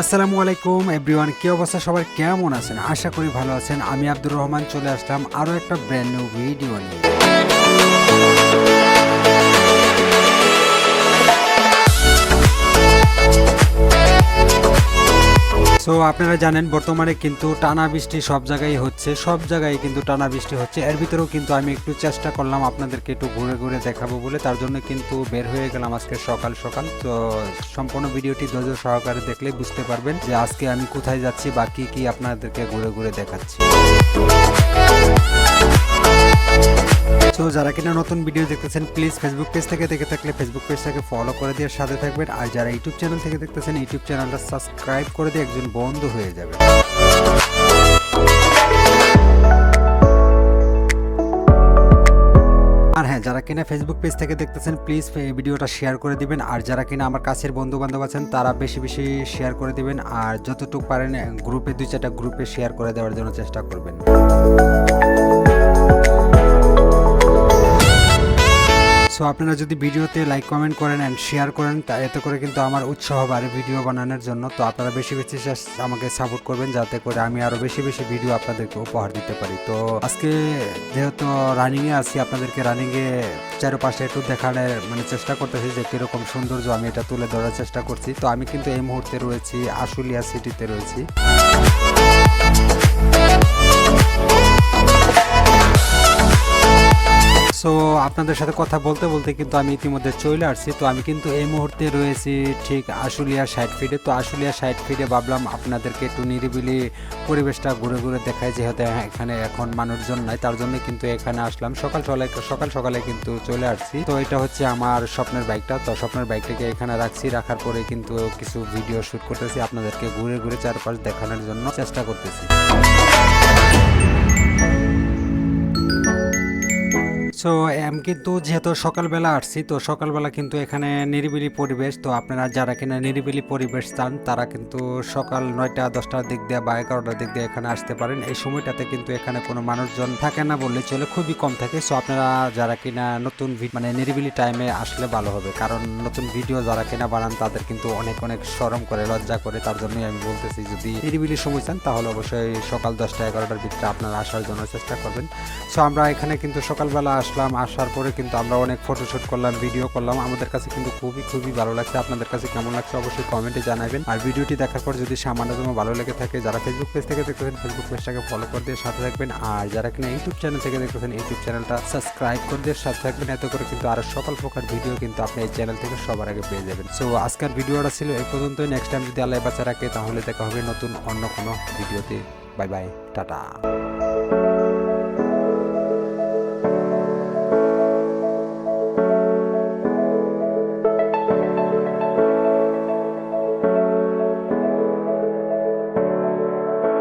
আসসালামু আলাইকুম এভরিওয়ান কি অবস্থা? সবার কেমন আছেন? আশা করি ভালো আছেন। আমি আব্দুর রহমান, চলে আসলাম আরও একটা ব্র্যান্ড নিউ ভিডিও নিয়ে। সো আপনারা জানেন, বর্তমানে কিন্তু টানা বৃষ্টি সব জায়গায় হচ্ছে, সব জায়গায় কিন্তু টানা বৃষ্টি হচ্ছে। এর ভিতরেও কিন্তু আমি একটু চেষ্টা করলাম আপনাদেরকে একটু ঘুরে ঘুরে দেখাবো বলে, তার জন্য কিন্তু বের হয়ে গেলাম আজকে সকাল সকাল। তো, সম্পূর্ণ ভিডিওটি ধৈর্য সহকারে দেখলে বুঝতে পারবেন যে আজকে আমি কোথায় যাচ্ছি বা কী কী আপনাদেরকে ঘুরে ঘুরে দেখাচ্ছি। তো যারা কিনা নতুন ভিডিও দেখতেছেন প্লিজ ফেসবুক পেজ থেকে দেখে থাকলে ফেসবুক পেজটাকে ফলো করে দিয়ে সাথে থাকবেন। আর যারা ইউটিউব চ্যানেল থেকে দেখতেছেন ইউটিউব চ্যানেলটা সাবস্ক্রাইব করে দিয়ে একজন বন্ধু হয়ে যাবে আর হ্যাঁ যারা কিনা ফেসবুক পেজ থেকে দেখতেছেন প্লিজ ভিডিওটা শেয়ার করে দিবেন। আর যারা কিনা আমার কাছের বন্ধু বান্ধব আছেন, তারা বেশি বেশি শেয়ার করে দিবেন। আর যতটুকু পারেন গ্রুপে দুই চারটা গ্রুপে শেয়ার করে দেওয়ার জন্য চেষ্টা করবেন। সো আপনারা যদি ভিডিওতে লাইক কমেন্ট করেন অ্যান্ড শেয়ার করেন, তা এতে করে কিন্তু আমার উৎসাহ বাড়ে ভিডিও বানানোর জন্য। তো আপনারা বেশি বেশি আমাকে সাপোর্ট করবেন, যাতে করে আমি আরও বেশি বেশি ভিডিও আপনাদেরকে উপহার দিতে পারি। তো আজকে যেহেতু রানিংয়ে আছি, আপনাদেরকে রানিংয়ে চারপাশে একটু দেখানোর মানে চেষ্টা করতেছি যে কীরকম সৌন্দর্য আমি এটা তুলে ধরার চেষ্টা করছি। তো আমি কিন্তু এই মুহূর্তে রয়েছি, আশুলিয়া সিটিতে রয়েছি। সো আপনাদের সাথে কথা বলতে বলতে কিন্তু আমি ইতিমধ্যে চলে আসছি। তো আমি কিন্তু এই মুহূর্তে রয়েছি ঠিক আশুলিয়া সাইড ফিডে তো আশুলিয়া সাইড ফিডে ভাবলাম আপনাদেরকে একটু নিরিবিলি পরিবেশটা ঘুরে ঘুরে দেখাই, যেহেতু এখানে এখন মানুষজন নাই, তার জন্য কিন্তু এখানে আসলাম। সকাল সকালে সকাল সকালে কিন্তু চলে আসছি। তো এটা হচ্ছে আমার স্বপ্নের বাইকটা তো স্বপ্নের বাইকটাকে এখানে রাখছি। রাখার পরে কিন্তু কিছু ভিডিও শুট করতেছি আপনাদেরকে ঘুরে ঘুরে চারপাশ দেখানোর জন্য চেষ্টা করতেছি। সো আমি কিন্তু যেহেতু সকালবেলা আসছি, তো সকালবেলা কিন্তু এখানে নিরিবিলি পরিবেশ। তো আপনারা যারা কিনা নিরিবিলি পরিবেশ চান, তারা কিন্তু সকাল নয়টা, দশটার দিক দিয়ে বা এগারোটার দিক দিয়ে এখানে আসতে পারেন। এই সময়টাতে কিন্তু এখানে কোনো মানুষজন থাকে না বললে চলে, খুবই কম থাকে। সো আপনারা যারা কিনা নতুন মানে নিরিবিলি টাইমে আসলে ভালো হবে। কারণ নতুন ভিডিও যারা কিনা বানান, তাদের কিন্তু অনেক অনেক সরম করে, লজ্জা করে। তার জন্যই আমি বলতেছি, যদি নিরিবিলি সময় চান, তাহলে অবশ্যই সকাল দশটা, এগারোটার ভিতরে আপনারা আসার জন্য চেষ্টা করবেন। সো আমরা এখানে কিন্তু সকালবেলা আসলাম, আসার পরে কিন্তু আমরা অনেক ফটোশুট করলাম ভিডিও করলাম। আমাদের কাছে কিন্তু খুবই খুবই ভালো লাগছে। আপনাদের কাছে কেমন লাগছে অবশ্যই কমেন্টে জানাবেন। আর ভিডিওটি দেখার পর যদি সামান্যতম ভালো লেগে থাকে, যারা ফেসবুক পেজ থেকে দেখতেছেন ফেসবুক পেজটাকে ফলো করে দিয়ে সাথে থাকবেন। আর যারা কিনা ইউটিউব চ্যানেল থেকে দেখতেছেন ইউটিউব চ্যানেলটা সাবস্ক্রাইব করে দিয়ে সাথে থাকবেন। এত করে কিন্তু আরও সকল প্রকার ভিডিও কিন্তু আপনি এই চ্যানেল থেকে সবার আগে পেয়ে যাবেন। সো আজকের ভিডিওটা ছিল এই পর্যন্তই। নেক্সট টাইম যদি আল্লাহ বাচ্চা রাখে, তাহলে দেখা হবে নতুন অন্য কোনো ভিডিওতে। Bye bye tata